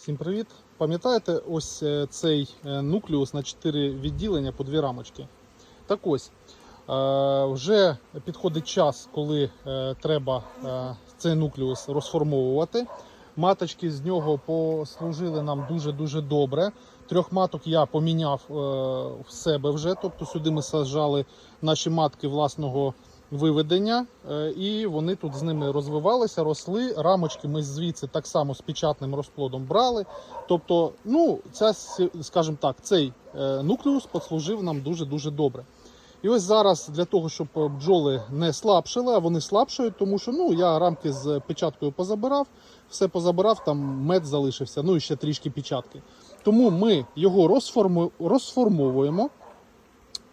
Всім привіт! Пам'ятаєте ось е, цей е, нуклеус на 4 відділення по дві рамочки? Так ось, е, вже підходить час, коли треба цей нуклеус розформовувати. Маточки з нього послужили нам дуже-дуже добре. Трьох маток я поміняв в себе вже, тобто сюди ми саджали наші матки власного виведення, е, і вони тут з ними розвивалися, росли. Рамочки ми звідси так само з печатним розплодом брали. Тобто, ну, ця, скажімо так, цей е, нуклеус послужив нам дуже-дуже добре. І ось зараз для того, щоб бджоли не слабшили, а вони слабшають, тому що ну, я рамки з печаткою позабирав, все позабирав, там мед залишився, ну і ще трішки печатки. Тому ми його розформу, розформовуємо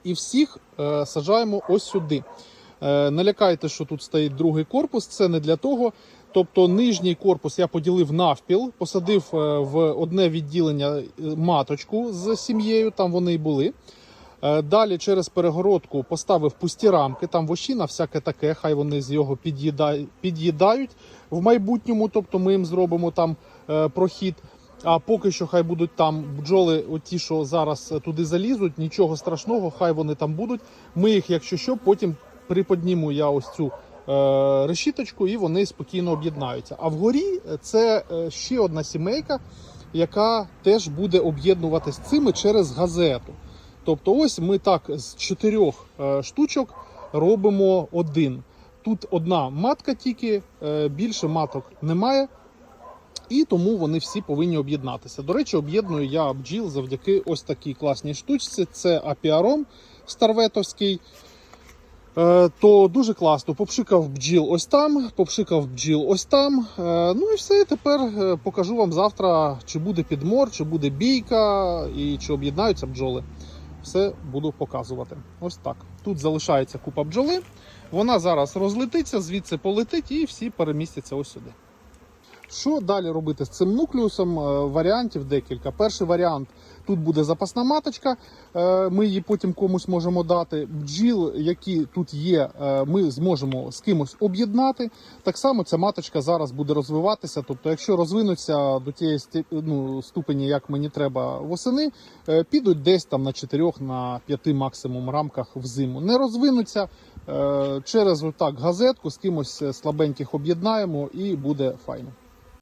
і всіх е, саджаємо ось сюди. Е, не лякайте, що тут стоїть другий корпус, це не для того. Тобто нижній корпус я поділив навпіл, посадив е, в одне відділення е, маточку з сім'єю, там вони і були. Далі через перегородку поставив пусті рамки, там вощина, всяке таке, хай вони з його під'їдають, в майбутньому, тобто ми їм зробимо там прохід. А поки що хай будуть там бджоли, оті, що зараз туди залізуть, нічого страшного, хай вони там будуть. Ми їх, якщо що, потім приподніму я ось цю е, решіточку, і вони спокійно об'єднаються. А вгорі це е, ще одна сімейка, яка теж буде об'єднуватися цими через газету. Тобто, ось ми так з чотирьох е, штучок робимо один. Тут одна матка тільки, е, більше маток немає. І тому вони всі повинні об'єднатися. До речі, об'єдную я бджіл завдяки ось такій класній штучці. Це апіаром старветовський. Е, То дуже класно. Попшикав бджіл ось там, попшикав бджіл ось там. Е, Ну і все. Тепер е, покажу вам завтра, чи буде підмор, чи буде бійка і чи об'єднаються бджоли. Все буду показувати. Ось так. Тут залишається купа бджоли. Вона зараз розлетиться, звідси полетить і всі перемістяться ось сюди. Що далі робити з цим нуклеусом? Е, Варіантів декілька. Перший варіант тут буде запасна маточка. е, Ми її потім комусь можемо дати. Бджіл, які тут є, е, ми зможемо з кимось об'єднати. Так само ця маточка зараз буде розвиватися. Тобто, якщо розвинуться до тієї ну, ступені, як мені треба восени, підуть десь там на 4 на 5 максимум рамках в зиму. Не розвинуться через отак газетку з кимось слабеньких об'єднаємо і буде файно.